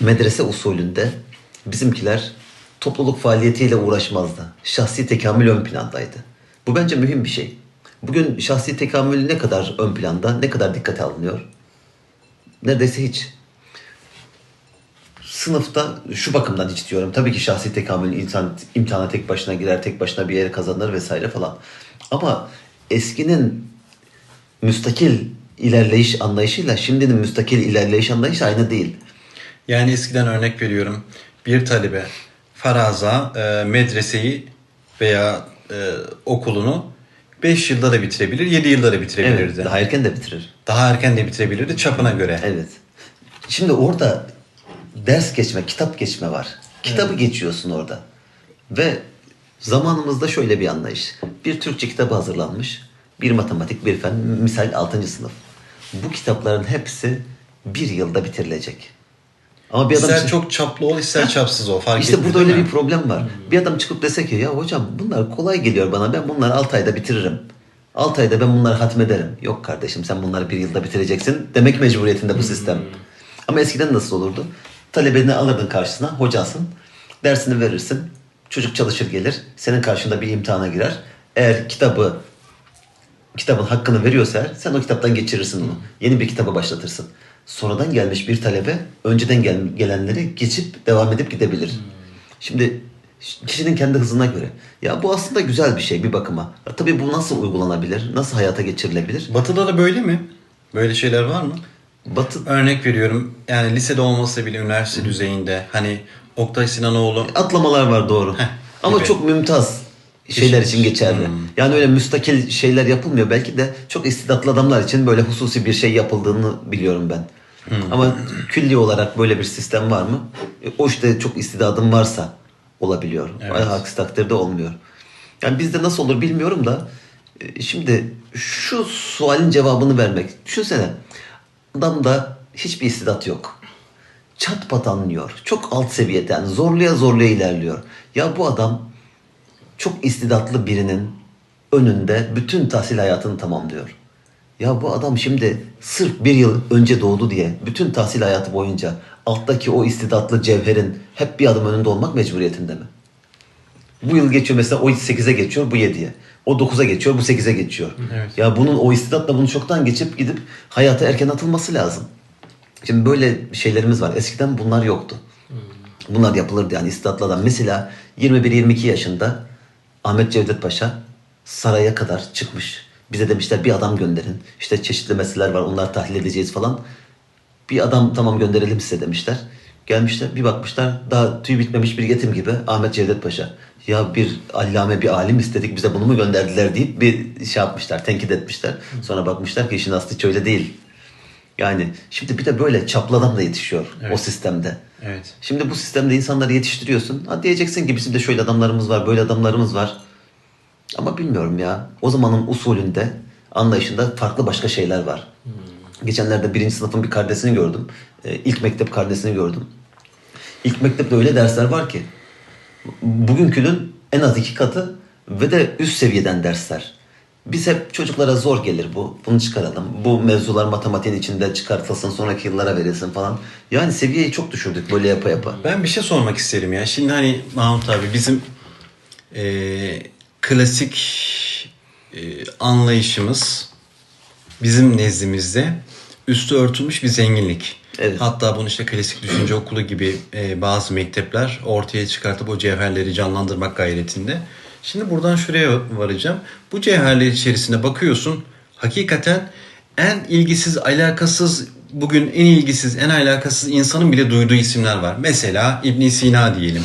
medrese usulünde bizimkiler topluluk faaliyetiyle uğraşmazdı. Şahsi tekamül ön plandaydı. Bu bence mühim bir şey. Bugün şahsi tekamül ne kadar ön planda, ne kadar dikkate alınıyor? Neredeyse hiç. Sınıfta şu bakımdan hiç diyorum. Tabii ki şahsi tekamül insan imtihana tek başına girer, tek başına bir yere kazanır vesaire falan. Ama eskinin müstakil ilerleyiş anlayışıyla şimdinin müstakil ilerleyiş anlayışı aynı değil. Yani eskiden örnek veriyorum. Bir talebe faraza e, medreseyi veya e, okulunu 5 yılda da bitirebilir, 7 yılda da bitirebilirdi. Evet, daha erken de bitirir. Daha erken de bitirebilirdi çapına göre. Evet. Şimdi orada ders geçme, kitap geçme var. Kitabı geçiyorsun orada. Ve zamanımızda şöyle bir anlayış. Bir Türkçe kitabı hazırlanmış. Bir matematik, bir fen, misal 6. sınıf. Bu kitapların hepsi bir yılda bitirilecek. Ama bir adam İster çok çaplı ol, ister çapsız ol. Fark işte burada öyle değil bir problem var. Bir adam çıkıp dese ki ya hocam bunlar kolay geliyor bana ben bunları 6 ayda bitiririm. 6 ayda ben bunları hatmederim. Yok kardeşim sen bunları bir yılda bitireceksin demek mecburiyetinde bu sistem. Ama eskiden nasıl olurdu? Talebeni alırdın karşısına hocasın. Dersini verirsin. Çocuk çalışır gelir. Senin karşında bir imtihana girer. Eğer kitabı kitabın hakkını veriyorsa sen o kitaptan geçirirsin onu. Yeni bir kitaba başlatırsın. Sonradan gelmiş bir talebe önceden gel, gelenleri geçip devam edip gidebilir. Şimdi kişinin kendi hızına göre. Ya bu aslında güzel bir şey bir bakıma. Ya tabii bu nasıl uygulanabilir? Nasıl hayata geçirilebilir? Batı'da da böyle mi? Böyle şeyler var mı? Batı Örnek veriyorum. Yani lisede olmasa bile üniversite düzeyinde hani Oktay Sinanoğlu atlamalar var doğru. Heh, Ama gibi. çok mümtaz şeyler için geçerli. Hmm. Yani öyle müstakil şeyler yapılmıyor. Belki de çok istidatlı adamlar için böyle hususi bir şey yapıldığını biliyorum ben. Hmm. Ama külli olarak böyle bir sistem var mı? E, O işte çok istidadın varsa olabiliyor. Evet. Aksi takdirde olmuyor. Yani bizde nasıl olur bilmiyorum da e, şimdi şu sualin cevabını vermek. Düşünsene adamda hiçbir istidat yok çat pat anlıyor. Çok alt seviyeden zorluya zorluya ilerliyor. Ya bu adam çok istidatlı birinin önünde bütün tahsil hayatını tamamlıyor. Ya bu adam şimdi sırf bir yıl önce doğdu diye bütün tahsil hayatı boyunca alttaki o istidatlı cevherin hep bir adım önünde olmak mecburiyetinde mi? Bu yıl geçiyor mesela o 8'e geçiyor bu 7'ye. O 9'a geçiyor bu 8'e geçiyor. Evet. Ya bunun o istidatla bunu çoktan geçip gidip hayata erken atılması lazım. Şimdi böyle şeylerimiz var. Eskiden bunlar yoktu. Bunlar yapılırdı yani istidatlı adam. Mesela 21-22 yaşında Ahmet Cevdet Paşa saraya kadar çıkmış. Bize demişler bir adam gönderin. İşte çeşitli meseleler var onları tahlil edeceğiz falan. Bir adam tamam gönderelim size demişler. Gelmişler bir bakmışlar daha tüy bitmemiş bir yetim gibi Ahmet Cevdet Paşa. Ya bir allame bir alim istedik bize bunu mu gönderdiler deyip bir şey yapmışlar tenkit etmişler. Sonra bakmışlar ki işin aslı hiç öyle değil. Yani şimdi bir de böyle çaplı adam da yetişiyor o Evet. sistemde. Evet. Şimdi bu sistemde insanları yetiştiriyorsun. Ha diyeceksin ki bizim de şöyle adamlarımız var, böyle adamlarımız var. Ama bilmiyorum ya. O zamanın usulünde, anlayışında farklı başka şeyler var. Geçenlerde birinci sınıfın bir karnesini gördüm. Ee, ilk mektep karnesini gördüm. İlk mektepte öyle dersler var ki bugünkünün en az iki katı ve de üst seviyeden dersler. Biz hep çocuklara zor gelir bu. Bunu çıkaralım. Bu mevzular matematiğin içinde çıkartılsın sonraki yıllara verilsin falan. Yani seviyeyi çok düşürdük böyle yapa yapa. Ben bir şey sormak isterim ya. Şimdi hani Mahmut abi bizim eee, klasik eee, anlayışımız bizim nezdimizde üstü örtülmüş bir zenginlik. Evet. Hatta bunu işte klasik düşünce okulu gibi eee, bazı mektepler ortaya çıkartıp o cevherleri canlandırmak gayretinde. Şimdi buradan şuraya varacağım. Bu cevherler içerisinde bakıyorsun hakikaten en ilgisiz, alakasız, bugün en ilgisiz, en alakasız insanın bile duyduğu isimler var. Mesela İbn Sina diyelim.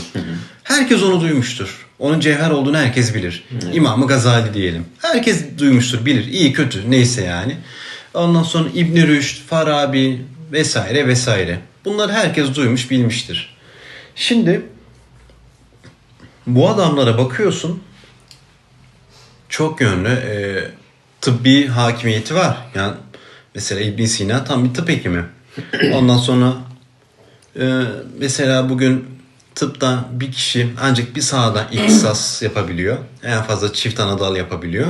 Herkes onu duymuştur. Onun cevher olduğunu herkes bilir. İmam-ı Gazali diyelim. Herkes duymuştur, bilir. İyi kötü neyse yani. Ondan sonra İbn Rüşd, Farabi vesaire vesaire. Bunları herkes duymuş, bilmiştir. Şimdi bu adamlara bakıyorsun çok yönlü e, tıbbi hakimiyeti var. Yani mesela İbn Sina tam bir tıp hekimi. Ondan sonra e, mesela bugün tıpta bir kişi ancak bir sahada ihtisas yapabiliyor. En fazla çift anadal yapabiliyor.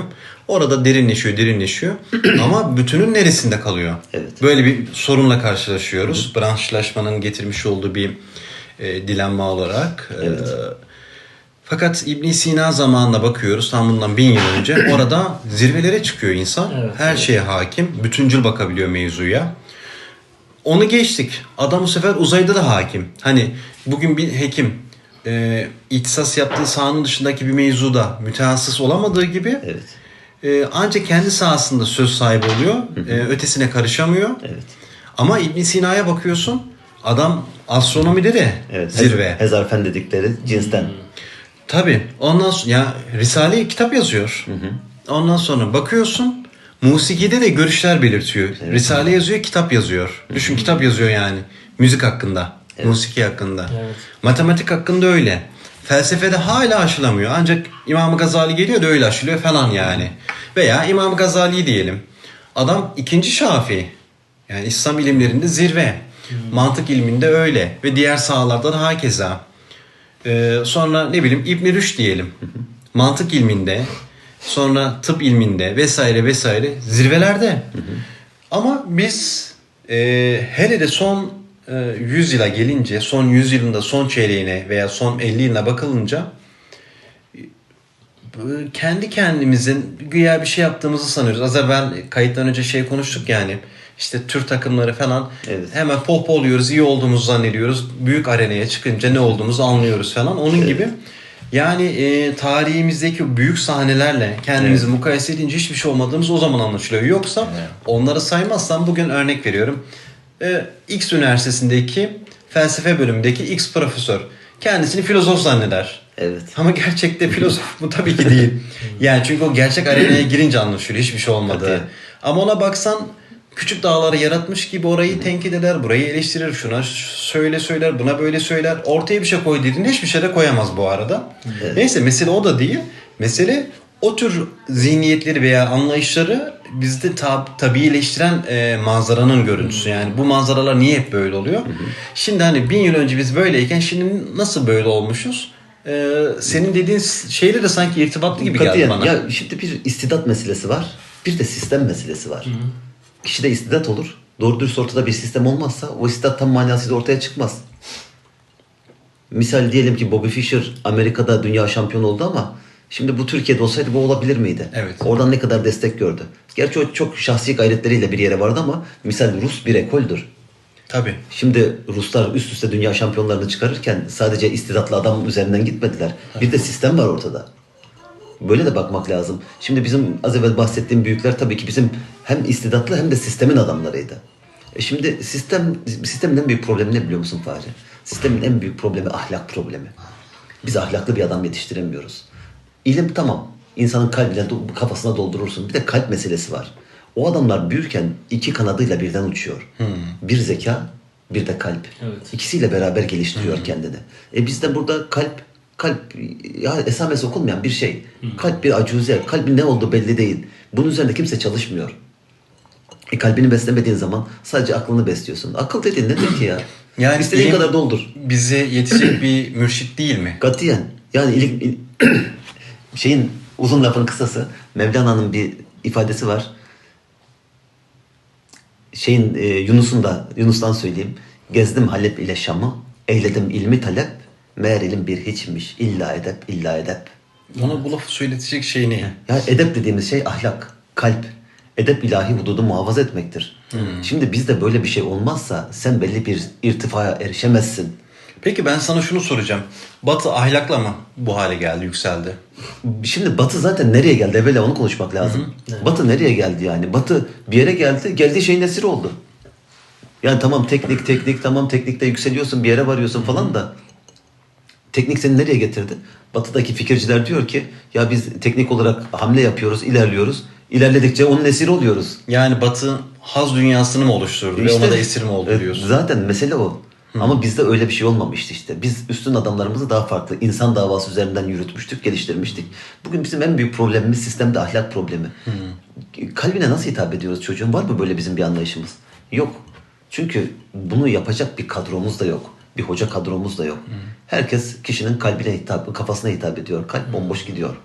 Orada derinleşiyor, derinleşiyor. Ama bütünün neresinde kalıyor? Evet. Böyle bir sorunla karşılaşıyoruz. Branşlaşmanın getirmiş olduğu bir e, dilenma olarak. E, Evet. Fakat ibn Sina zamanına bakıyoruz tam bundan bin yıl önce. Orada zirvelere çıkıyor insan. Evet, Her şeye hakim. Bütüncül bakabiliyor mevzuya. Onu geçtik. Adam bu sefer uzayda da hakim. Hani bugün bir hekim e, ihtisas yaptığı sahanın dışındaki bir mevzuda mütehassıs olamadığı gibi Evet. e, ancak kendi sahasında söz sahibi oluyor. E, ötesine karışamıyor. Evet. Ama ibn Sina'ya bakıyorsun adam astronomide de Evet. zirve. Hezarfen dedikleri cinsten. Tabii. Ondan sonra ya Risale kitap yazıyor. Ondan sonra bakıyorsun musikide de görüşler belirtiyor. Risale yazıyor, kitap yazıyor. Düşün kitap yazıyor yani. Müzik hakkında, musiki hakkında. Evet. Matematik hakkında öyle. Felsefede hala aşılamıyor. Ancak İmam Gazali geliyor da öyle aşılıyor falan yani. Veya İmam Gazali diyelim. Adam ikinci Şafii. Yani İslam ilimlerinde zirve. Mantık ilminde öyle. Ve diğer sahalarda da hakeza. Ee, sonra ne bileyim İbn Rüşd diyelim. Mantık ilminde, sonra tıp ilminde vesaire vesaire zirvelerde. Ama biz e, hele de son e, 100 yıla gelince, son 100 yılında son çeyreğine veya son 50 yılına bakılınca e, kendi kendimizin güya bir şey yaptığımızı sanıyoruz. Az evvel kayıttan önce şey konuştuk yani. İşte Türk takımları falan Evet. hemen pohpohluyoruz, iyi olduğumuzu zannediyoruz. Büyük arenaya çıkınca ne olduğumuzu anlıyoruz falan. Onun gibi yani e, tarihimizdeki büyük sahnelerle kendimizi mukayese edince hiçbir şey olmadığımız o zaman anlaşılıyor. Yoksa onları saymazsam bugün örnek veriyorum. E, X üniversitesindeki felsefe bölümündeki X profesör kendisini filozof zanneder. Evet. Ama gerçekte filozof mu tabii ki değil. Yani çünkü o gerçek arenaya girince anlaşılıyor hiçbir şey olmadı. Ama ona baksan küçük dağları yaratmış gibi orayı tenkit eder, burayı eleştirir, şuna söyle söyler, buna böyle söyler. Ortaya bir şey koy dediğinde hiçbir şey de koyamaz bu arada. Neyse mesele o da değil. Mesele o tür zihniyetleri veya anlayışları bizde tab- tabiileştiren e, manzaranın görüntüsü. Yani bu manzaralar niye hep böyle oluyor? Şimdi hani bin yıl önce biz böyleyken şimdi nasıl böyle olmuşuz? E, senin dediğin şeyle de sanki irtibatlı gibi Katiyen. geldi bana. Ya şimdi bir istidat meselesi var. Bir de sistem meselesi var. Kişide istidat olur. Doğru dürüst ortada bir sistem olmazsa o istidat tam manasıyla ortaya çıkmaz. Misal diyelim ki Bobby Fischer Amerika'da dünya şampiyonu oldu ama şimdi bu Türkiye'de olsaydı bu olabilir miydi? Evet. Oradan ne kadar destek gördü? Gerçi o çok şahsi gayretleriyle bir yere vardı ama misal Rus bir ekoldür. Tabii. Şimdi Ruslar üst üste dünya şampiyonlarını çıkarırken sadece istidatlı adam üzerinden gitmediler. Bir de sistem var ortada. Böyle de bakmak lazım. Şimdi bizim az evvel bahsettiğim büyükler tabii ki bizim hem istidatlı hem de sistemin adamlarıydı. E şimdi sistem sistemin en büyük problemi ne biliyor musun Fahri? Sistemin en büyük problemi ahlak problemi. Biz ahlaklı bir adam yetiştiremiyoruz. İlim tamam. İnsanın kalbine, kafasına doldurursun. Bir de kalp meselesi var. O adamlar büyürken iki kanadıyla birden uçuyor. Bir zeka, bir de kalp. Evet. İkisiyle beraber geliştiriyor kendini. E bizde burada kalp, kalp ya esamesi okunmayan bir şey. Kalp bir acuze. Kalbin ne olduğu belli değil. Bunun üzerinde kimse çalışmıyor. E kalbini beslemediğin zaman sadece aklını besliyorsun. Akıl dediğin nedir ki ya? Yani İstediğin ilim- kadar doldur. Bize yetecek bir mürşit değil mi? Katiyen. Yani ilim, il- şeyin uzun lafın kısası Mevlana'nın bir ifadesi var. Şeyin e, Yunus'un da Yunus'tan söyleyeyim. Gezdim Halep ile Şam'ı, eyledim ilmi talep. Meğer ilim bir hiçmiş. İlla edep, illa edep. Ona bu lafı söyletecek şey ne? Ya edep dediğimiz şey ahlak, kalp. Edep ilahi hududu muhafaza etmektir. Şimdi bizde böyle bir şey olmazsa sen belli bir irtifaya erişemezsin. Peki ben sana şunu soracağım. Batı ahlakla mı bu hale geldi, yükseldi? Şimdi Batı zaten nereye geldi? Evvela onu konuşmak lazım. Batı nereye geldi yani? Batı bir yere geldi, geldiği şeyin esiri oldu. Yani tamam teknik teknik tamam teknikte yükseliyorsun bir yere varıyorsun falan da teknik seni nereye getirdi? Batı'daki fikirciler diyor ki ya biz teknik olarak hamle yapıyoruz, ilerliyoruz. İlerledikçe onun esiri oluyoruz. Yani Batı haz dünyasını mı oluşturdu ve İşte- ona da esir mi oldu Evet, diyorsun? Zaten mesele o. Ama bizde öyle bir şey olmamıştı işte. Biz üstün adamlarımızı daha farklı insan davası üzerinden yürütmüştük, geliştirmiştik. Bugün bizim en büyük problemimiz sistemde ahlak problemi. Kalbine nasıl hitap ediyoruz çocuğun? Var mı böyle bizim bir anlayışımız? Yok. Çünkü bunu yapacak bir kadromuz da yok. Bir hoca kadromuz da yok. Herkes kişinin kalbine hitap, kafasına hitap ediyor. Kalp bomboş gidiyor.